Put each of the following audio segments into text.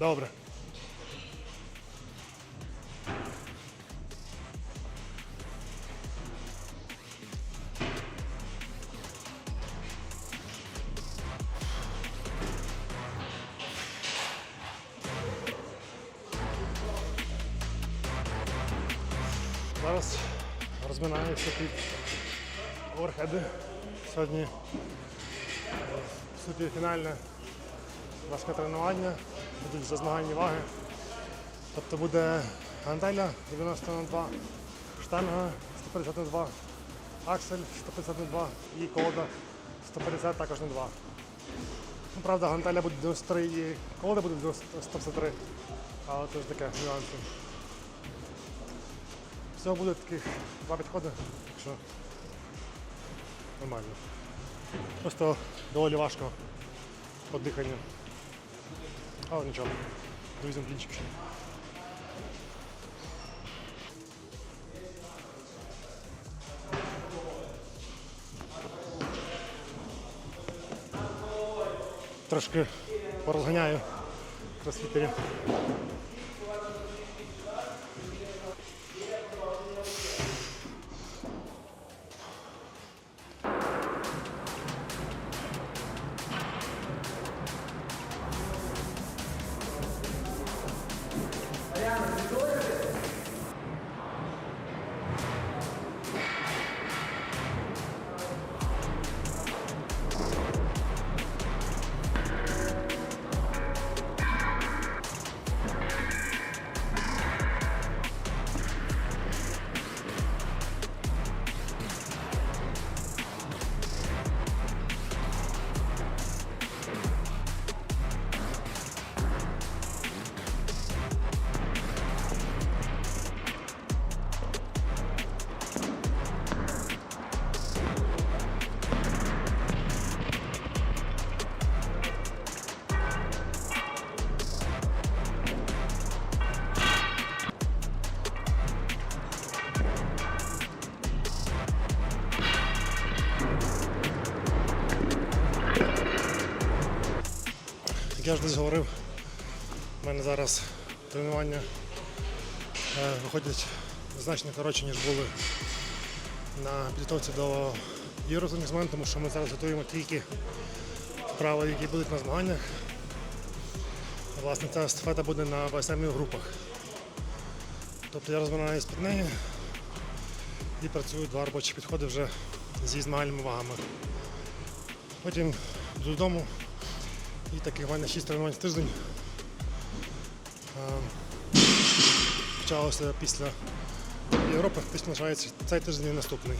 Добре. Зараз розминаюся під оверхеди. Сьогодні е, в суті фінальне важке тренування, будуть вже змагальні ваги. Тобто буде гантеля 90 на 2, штанга 150 на 2, аксель 150 на 2 і колода 150 також на 2. Ну, правда, гантеля буде 93 і колода буде 153, але це ж таке нюанси. Всього буде таких два підходи, так що нормально. Просто доволі важко по диханню. Але нічого. Довізем блінчик ще. Трошки порозганяю кросфітерів. Як я ж десь говорив, в мене зараз тренування е, виходять значно коротше, ніж були на підготовці до Єврозонізман, тому що ми зараз готуємо тільки вправи, які будуть на змаганнях. Власне, ця естафета буде на ВСМ групах. Тобто я розминаюсь під нею і працюю два робочі підходи вже зі змагальними вагами. Потім додому, і таких в мене 6 тренувань в тиждень. Е, Почалося після Європи, фактично лишається цей тиждень і наступний.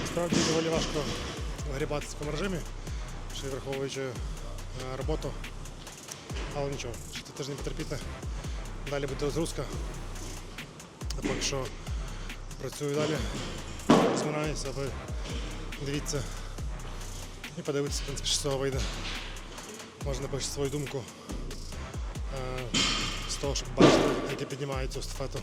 Насправді доволі важко грібати в цьому режимі, ще враховуючи е, роботу. Але нічого, ще цей тиждень потерпіти. Далі буде розгрузка. А поки що працюю далі, розминаюся, ви дивіться і подивитися, в принципі, що з цього вийде. Можна напишіть свою думку е, з того, щоб бачити, як я піднімаю цю естафету.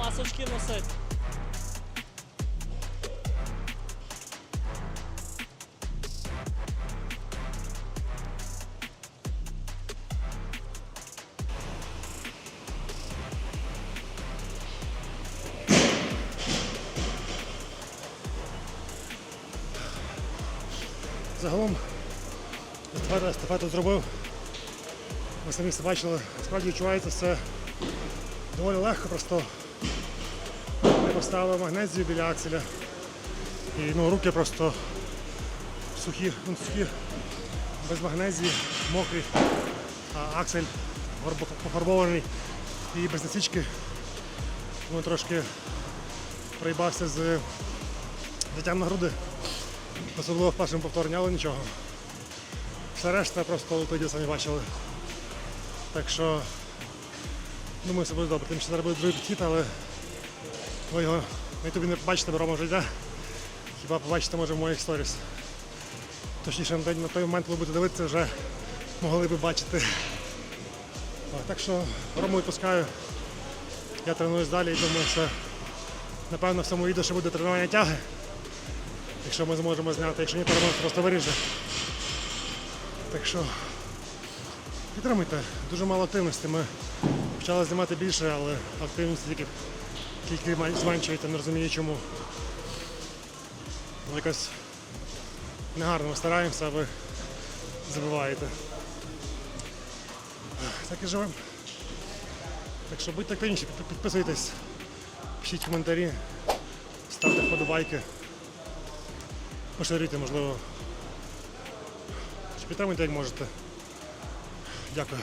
пасочки носить. Загалом естафету зробив. Ви самі все бачили, насправді відчувається все доволі легко, просто поставив магнезію біля акселя. І ну, руки просто сухі, ну, сухі, без магнезії, мокрі, а аксель пофарбований і без насічки. Тому трошки проїбався з взяттям на груди, особливо в першому повторенні, але нічого. Все решта просто летить, самі бачили. Так що, думаю, все буде добре. Тим, що зараз буде другий підхід, але ви його на ютубі не побачите, бо Рома вже йде. Хіба побачите, може, в моїх сторіс. Точніше, на той, на той момент, коли будете дивитися, вже могли би бачити. Так що Рому відпускаю. Я тренуюсь далі і думаю, що напевно в цьому відео ще буде тренування тяги. Якщо ми зможемо зняти, якщо ні, то Роман просто виріже. Так що підтримуйте, дуже мало активності. Ми почали знімати більше, але активність тільки, тільки зменшується, не розумію чому. Ну, Якось негарно ми стараємося, а ви забуваєте. Так і живемо. Так що будьте активніші, підписуйтесь, пишіть коментарі, ставте вподобайки, поширюйте, можливо. Підтримуйте, як можете. Дякую.